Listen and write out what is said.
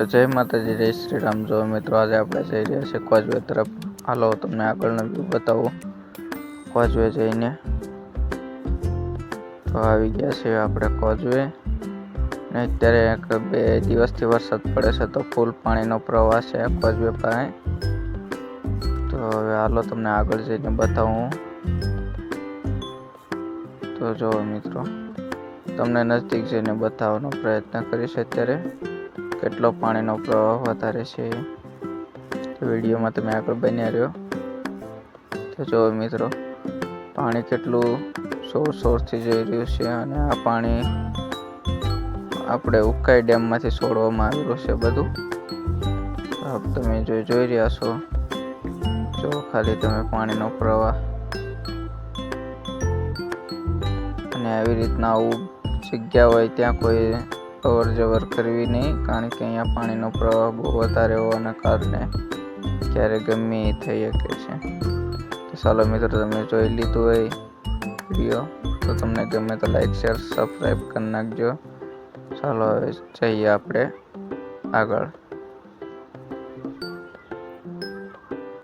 તો જય માતાજી, જય શ્રી રામ જો મિત્રો, આજે આપણે જઈ રહ્યા છીએ કોજવે તરફ. હાલો, તમને આગળનો વ્યૂ બતાવો. કોજવે જઈને તો આવી ગયા છે આપણે કોજવે. ને અત્યારે બે દિવસથી વરસાદ પડે છે તો ફૂલ પાણીનો પ્રવાહ છે કોજવે પાસે. તો હવે હાલો, તમને આગળ જઈને બતાવું. તો જો મિત્રો, તમને નજદીક જઈને બતાવવાનો પ્રયત્ન કરીશ અત્યારે. કેટલો પાણીનો પ્રવાહ વધારે છે તો વિડીયોમાં તમે આગળ બન્યા રહ્યો. તો જો મિત્રો, પાણી કેટલું સોર સોરથી જઈ રહ્યું છે અને આ પાણી આપણે ઉકાઈ ડેમમાંથી છોડવામાં આવેલું છે બધું. તમે જો જોઈ રહ્યા છો, જો ખાલી તમે પાણીનો પ્રવાહ. અને આવી રીતના આવું જગ્યા હોય ત્યાં કોઈ અવર જવર કરવી નહીં, કારણ કે અહીંયા પાણીનો પ્રવાહ બહુ વધારે હોવાના કારણે ક્યારે ગમે એ થઈ શકે છે. તો ચાલો મિત્રો, તમે જોઈ લીધું હોય વીડિયો તો તમને ગમે તો લાઈક શેર સબસ્ક્રાઈબ કરી નાખજો. ચાલો હવે જઈએ આપણે આગળ.